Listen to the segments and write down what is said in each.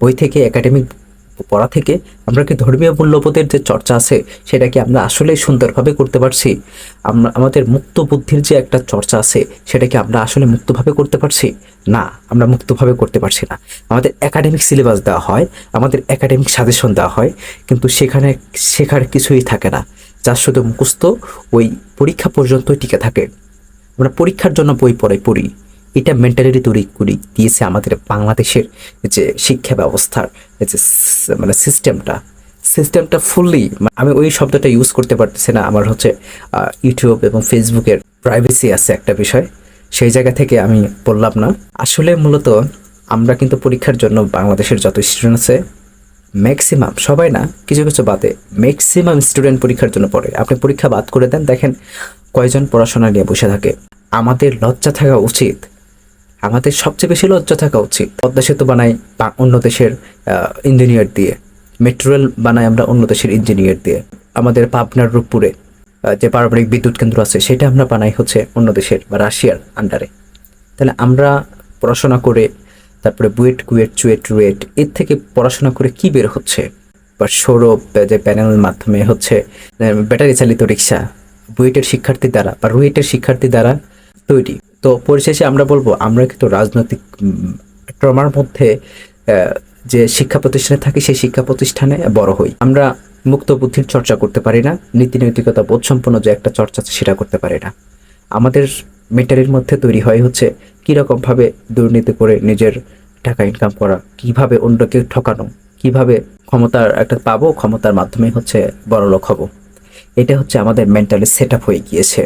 বই থেকে একাডেমিক পড়া থেকে আমরা কি ধর্মীয় মূল্যবোধের যে চর্চা আছে, সেটা কি আমরা আসলেই সুন্দরভাবে করতে পারছি? আমরা, আমাদের মুক্ত বুদ্ধির যে একটা চর্চা আছে, সেটা কি আমরা আসলে মুক্তভাবে করতে পারছি? না, আমরা মুক্তভাবে করতে পারছি না। আমাদের একাডেমিক সিলেবাস দেওয়া হয়, আমাদের একাডেমিক সাজেশন দেওয়া হয়, কিন্তু সেখানে শেখার কিছুই থাকে না। যার শুধু মুখস্থ ওই পরীক্ষা পর্যন্তই টিকে থাকে। আমরা পরীক্ষার জন্য বই পড়ে, পড়ি। এটা মেন্টালিটি তৈরি করি, দিয়েছে আমাদের বাংলাদেশের যে শিক্ষা ব্যবস্থার যে মানে সিস্টেমটা সিস্টেমটা ফুললি আমি ওই শব্দটা ইউজ করতে পারতেছি না। আমার হচ্ছে ইউটিউব এবং ফেসবুকের প্রাইভেসি আছে একটা বিষয়। সেই জায়গা থেকে আমি বললাম না। আসলে মূলত আমরা কিন্তু পরীক্ষার জন্য বাংলাদেশের যত স্টুডেন্ট আছে ম্যাক্সিমাম সবাই না, কিছু কিছু বাদে ম্যাক্সিমাম স্টুডেন্ট পরীক্ষার জন্য পড়ে। আপনি পরীক্ষা বাদ করে দেন, দেখেন কয়জন পড়াশোনা নিয়ে বসে থাকে। আমাদের লজ্জা থাকা উচিত আমাদের সবচেয়ে বেশি লজ্জা থাকা উচিত। পদ্মা সেতু বানাই অন্য দেশের ইঞ্জিনিয়ার দিয়ে। মেট্রো রেল বানাই আমরা অন্য দেশের ইঞ্জিনিয়ার দিয়ে। আমাদের পাবনার রূপপুরে যে পারমাণবিক বিদ্যুৎ কেন্দ্র আছে, সেটা আমরা বানাই হচ্ছে অন্য দেশের বা রাশিয়ার আন্ডারে তাহলে আমরা পড়াশোনা করে, তারপরে বুয়েট, কুয়েট, চুয়েট, রুয়েট, এর থেকে পড়াশোনা করে কি বের হচ্ছে? বা সৌরভ যে প্যানেলের মাধ্যমে হচ্ছে ব্যাটারি চালিত রিক্সা, বুয়েটের শিক্ষার্থী দ্বারা বা রুয়েটের শিক্ষার্থী দ্বারা তৈরি। তো পরিশেষে আমরা বলব, আমরা কিন্তু রাজনৈতিক ট্রমার মধ্যে যে শিক্ষা প্রতিষ্ঠানে থাকি সেই শিক্ষা প্রতিষ্ঠানে বড় হই। আমরা মুক্ত বুদ্ধির চর্চা করতে পারি না, নীতি নৈতিকতা বোধসম্পন্ন যে একটা চর্চা সেটা করতে পারি না। আমাদের মেটারির মধ্যে তৈরি হয় হচ্ছে কীরকমভাবে দুর্নীতি করে নিজের টাকা ইনকাম করা, কীভাবে অন্যকে ঠকানো, কীভাবে ক্ষমতার একটা পাবো, ক্ষমতার মাধ্যমে হচ্ছে বড়লোক হব। এটা হচ্ছে আমাদের মেন্টালি সেট আপ হয়ে গিয়েছে।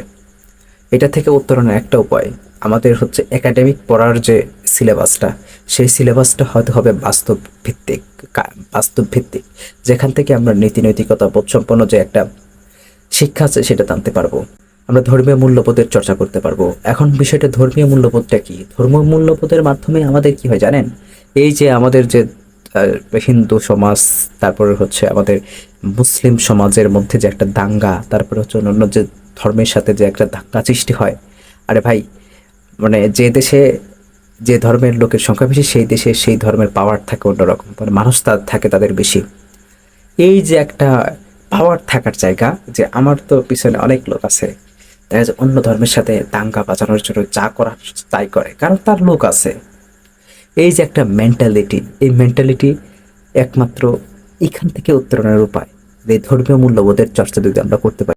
এটা থেকে উত্তরণের একটা উপায়। আমাদের হচ্ছে একাডেমিক পড়ার যে সিলেবাসটা সেই সিলেবাসটা হয়তো হবে বাস্তব ভিত্তিক বাস্তব ভিত্তিক যেখান থেকে আমরা নীতি নৈতিকতা বোধসম্পন্ন যে একটা শিক্ষা আছে সেটা জানতে পারব। আমরা ধর্মীয় মূল্যবোধের চর্চা করতে পারব। এখন বিষয়টা ধর্মীয় মূল্যবোধটা কি? ধর্মীয় মূল্যবোধের মাধ্যমে আমাদের কি হয় জানেন? এই যে আমাদের যে হিন্দু সমাজ, তারপরে হচ্ছে আমাদের মুসলিম সমাজের মধ্যে যে একটা দাঙ্গা, তারপরে হচ্ছে অন্য যে ধর্মের সাথে যে একটা ধাক্কা সৃষ্টি হয়। আরে ভাই মানে যে দেশে, যে ধর্মের লোকের সংখ্যা বেশি, সেই দেশে সেই ধর্মের পাওয়ার থাকে অন্যরকম। মানে মানুষ তার থাকে তাদের বেশি। এই যে একটা পাওয়ার থাকার জায়গা, যে আমার তো পিছনে অনেক লোক আছে, দেখা যায় অন্য ধর্মের সাথে দাঙ্গা বাঁচানোর জন্য যা করার তাই করে, কারণ তার লোক আছে। এই যে একটা মেন্টালিটি এই মেন্টালিটি একমাত্র এখান থেকে উত্তরণের উপায়। যে ধর্মীয় মূল্যবোধের চর্চা যদি আমরা করতে পারি